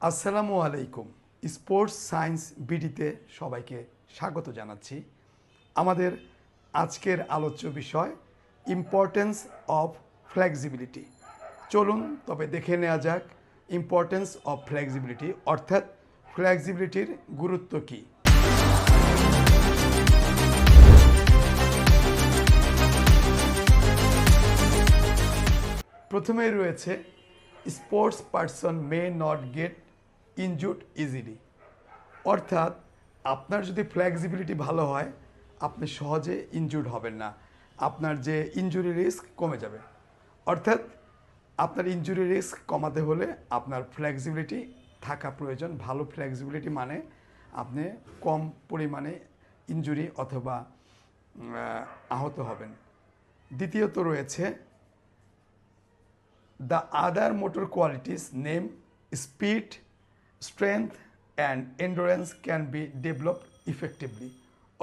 আসসালামু আলাইকুম। Sports science বিডিতে সবাইকে স্বাগত জানাচ্ছি। আমাদের আজকের আলোচ্য বিষয়, ইম্পর্টেন্স অফ ফ্লেক্সিবিলিটি। চলুন, তবে দেখে নেওয়া যাক, ইম্পর্টেন্স অফ ফ্লেক্সিবিলিটি, অর্থাৎ ফ্লেক্সিবিলিটির গুরুত্ব কী? প্রথমেই রয়েছে, sports person may not get injured easily অর্থাৎ আপনার যদি ফ্লেক্সিবিলিটি ভালো হয় আপনি সহজে ইনজুর্ড হবেন না। আপনার যে ইনজুরি রিস্ক কমে যাবে। অর্থাৎ আপনার ইনজুরি রিস্ক কমাতে হলে আপনার ফ্লেক্সিবিলিটি থাকা প্রয়োজন। ভালো ফ্লেক্সিবিলিটি মানে আপনি কম পরিমাণে ইনজুরি অথবা আহত হবেন। দ্বিতীয়ত রয়েছে the other motor qualities, name speed, strength, and endurance can be developed effectively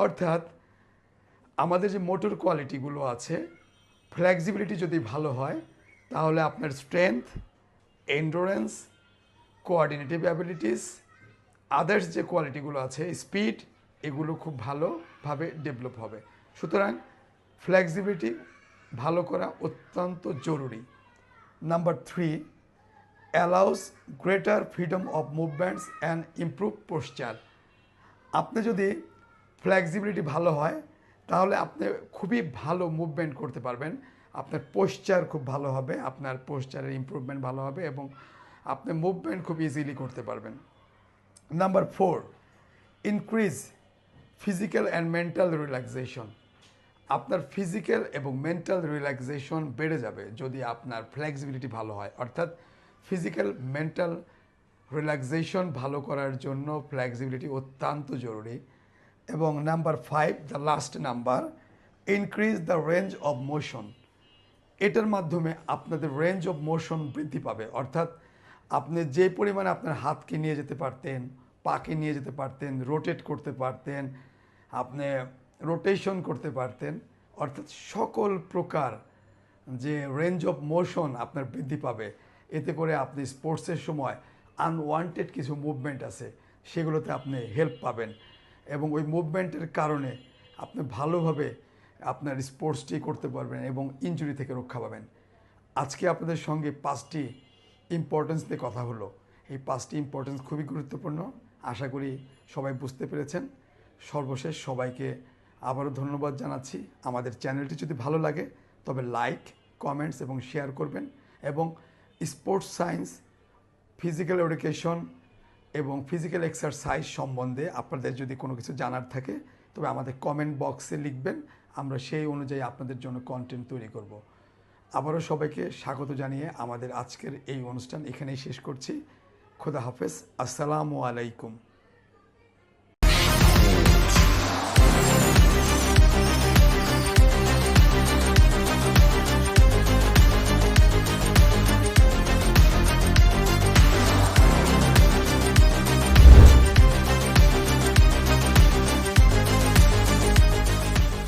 অর্থাৎ আমাদের যে মোটর কোয়ালিটিগুলো আছে ফ্লেক্সিবিলিটি যদি ভালো হয় তাহলে আপনার strength endurance coordinative abilities others যে কোয়ালিটিগুলো আছে স্পিড এগুলো খুব ভালোভাবে ডেভেলপ হবে। সুতরাং ফ্লেক্সিবিলিটি ভালো করা অত্যন্ত জরুরি। Number three, allows greater freedom of movements and improve posture আপনি যদি ফ্লেক্সিবিলিটি ভালো হয়, তাহলে আপনি খুবই ভালো মুভমেন্ট করতে পারবেন। আপনার পোশ্চার খুব ভালো হবে, আপনার পোশ্চারের ইমপ্রুভমেন্ট ভালো হবে এবং আপনি মুভমেন্ট খুব ইজিলি করতে পারবেন। Number four increase physical and mental relaxation আপনার ফিজিক্যাল এবং মেন্টাল রিল্যাক্সেশন বেড়ে যাবে যদি আপনার ফ্লেক্সিবিলিটি ভালো হয়। অর্থাৎ ফিজিক্যাল মেন্টাল রিল্যাক্সেশন ভালো করার জন্য ফ্লেক্সিবিলিটি অত্যন্ত জরুরি। এবং number five the last number increase the range of motion এটার মাধ্যমে আপনাদের রেঞ্জ অফ মোশন বৃদ্ধি পাবে। অর্থাৎ আপনি যে পরিমাণে আপনার হাতকে নিয়ে যেতে পারতেন, পাকে নিয়ে যেতে পারতেন রোটেট করতে পারতেন, আপনি রোটেশন করতে পারতেন, অর্থাৎ সকল প্রকার যে রেঞ্জ অফ মোশন আপনার বৃদ্ধি পাবে। এতে করে আপনি স্পোর্টসের সময় আনওয়ান্টেড কিছু মুভমেন্ট আছে, সেগুলোতে আপনি হেল্প পাবেন। এবং ওই মুভমেন্টের কারণে আপনি ভালোভাবে আপনার স্পোর্টসটি করতে পারবেন এবং ইনজুরি থেকে রক্ষা পাবেন। আজকে আপনাদের সঙ্গে পাঁচটি ইম্পর্টেন্স নিয়ে কথা হলো। এই পাঁচটি ইম্পর্টেন্স খুবই গুরুত্বপূর্ণ। আশা করি সবাই বুঝতে পেরেছেন। সর্বশেষ সবাইকে আবারও ধন্যবাদ জানাচ্ছি। আমাদের চ্যানেলটি যদি ভালো লাগে, তবে লাইক কমেন্টস এবং শেয়ার করবেন। এবং স্পোর্টস সায়েন্স ফিজিক্যাল এডুকেশন এবং ফিজিক্যাল এক্সারসাইজ সম্বন্ধে আপনাদের যদি কোনো কিছু জানার থাকে, তবে আমাদের কমেন্ট বক্সে লিখবেন, আমরা সেই অনুযায়ী আপনাদের জন্য কন্টেন্ট তৈরি করব। আবারও সবাইকে স্বাগত জানিয়ে আমাদের আজকের এই অনুষ্ঠান এখানেই শেষ করছি। খুদা হাফেজ, আসসালামু আলাইকুম।